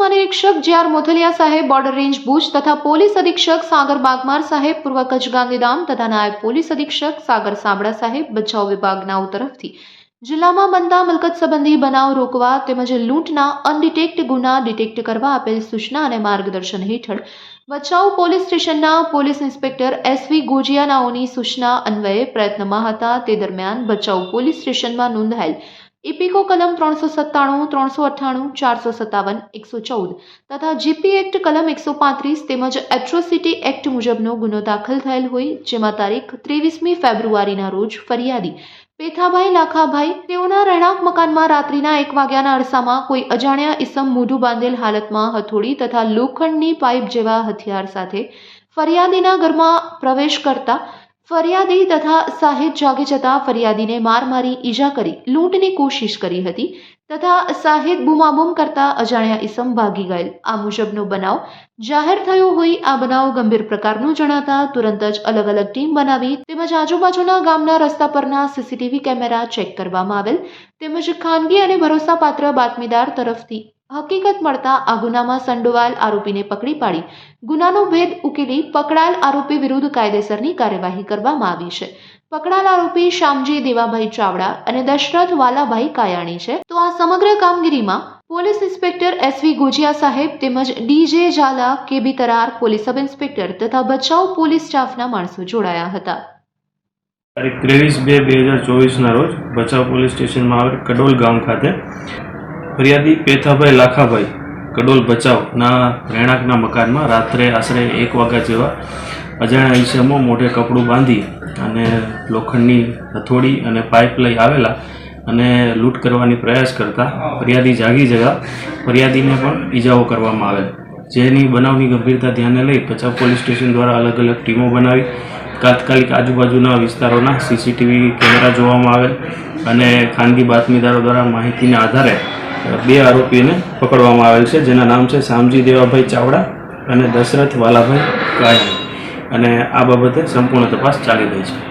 મહાનિરીક્ષક જે આર મોથલિયા સાહેબ, border range Bhuj તથા પોલીસ અધિક્ષક સાગર બાગમાર સાહેબ, પૂર્વ કચ્છ ગાંધીધામ તથા નાયબ પોલીસ અધિક્ષક સાગર સાબડા સાહેબ, બચાવ વિભાગનાઓ તરફથી જિલ્લામાં બનતા મિલકત સંબંધી બનાવ રોકવા તેમજ લૂંટના અનડિટેક્ટ ગુના ડિટેક્ટ કરવા આપેલ સૂચના અને માર્ગદર્શન હેઠળ બચાવ પોલીસ સ્ટેશનના પોલીસ ઇન્સ્પેક્ટર એસવી ગોજિયાનાઓની સૂચના અન્વયે પ્રયત્નમાં હતા. તે દરમિયાન બચાવ પોલીસ સ્ટેશનમાં નોંધાયેલ ઇપિકો કલમ ત્રણસો સત્તાણું, ત્રણસો અઠ્ઠાણું, ચારસો સત્તાવન, એકસો ચૌદ તથા જીપી એક્ટ કલમ એકસો પાંત્રીસ તેમજ એટ્રોસિટી એક્ટ મુજબનો ગુનો દાખલ થયેલ હોય, જેમાં તારીખ ત્રેવીસમી ફેબ્રુઆરીના રોજ ફરિયાદી પેથાભાઈ લાખાભાઈ તેઓના રહેણાંક મકાનમાં રાત્રિના એક વાગ્યાના અરસામાં કોઈ અજાણ્યા ઇસમ મોઢું બાંધેલ હાલતમાં હથોડી તથા લોખંડની પાઇપ જેવા હથિયાર સાથે ફરિયાદીના ઘરમાં પ્રવેશ કરતા ફરિયાદી તથા સાહિદ જાગી જતા ફરિયાદીને માર મારી ઈજા કરી, લૂંટની કોશિશ કરી હતી તથા સાહિદ બુમાબુમ કરતા અજાણ્યા ઇસમ ભાગી ગયેલ. આ મુજબનો બનાવ જાહેર થયો હોય આ બનાવ ગંભીર પ્રકારનો જણાતા તુરંત જ અલગ અલગ ટીમ બનાવી તેમજ આજુબાજુના ગામના રસ્તા પરના સીસીટીવી કેમેરા ચેક કરવામાં આવેલ તેમજ ખાનગી અને ભરોસાપાત્ર બાતમીદાર તરફથી હકીકત મળતા આ ગુનામાં સંડોવાયેલ આરોપીને પકડી પાડી. ગુનાનો ભેદ ઉકેલી પકડાયેલ આરોપી વિરુદ્ધ કાયદેસરની કાર્યવાહી કરવામાં આવી છે. પકડાયેલ આરોપી શ્યામજી દેવાભાઈ ચાવડા અને દશરથ વાલાભાઈ કાયાણી છે. તો આ સમગ્ર કામગીરીમાં પોલીસ ઇન્સ્પેક્ટર એસવી ગોજિયા સાહેબ તેમજ DJ Jhala KB Tarar, police sub inspector તથા બચાવ પોલીસ સ્ટાફના માણસો જોડાયા હતા. તારીખ ત્રેવીસ બે બે હજાર ચોવીસના રોજ ભચાઉ પોલીસ સ્ટેશનમાં આવેલ કડોલ ગામ ખાતે ફરિયાદી પેથાભાઈ લાખાભાઈ, કડોલ ભચાઉના રહેણાંકના મકાનમાં રાત્રે આશરે એક વાગ્યા જેવા અજાણ્યા ઈસમો મોઢે કપડું બાંધી અને લોખંડની હથોડી અને પાઇપ લઈ આવેલા અને લૂંટ કરવાની પ્રયાસ કરતા ફરિયાદી જાગી જતા ફરિયાદીને પણ ઈજાઓ કરવામાં આવેલ. જેની બનાવની ગંભીરતા ધ્યાને લઈ ભચાઉ પોલીસ સ્ટેશન દ્વારા અલગ અલગ ટીમો બનાવી, તાત્કાલિક આજુબાજુના વિસ્તારોના સીસીટીવી કેમેરા જોવામાં આવેલ અને ખાનગી બાતમીદારો દ્વારા માહિતીના આધારે બે આરોપીને પકડવામાં આવેલ છે. જેના નામ છે શામજી દેવાભાઈ ચાવડા અને દશરથ વાલાભાઈ કાયમ અને આ બાબતે સંપૂર્ણ તપાસ ચાલી રહી છે.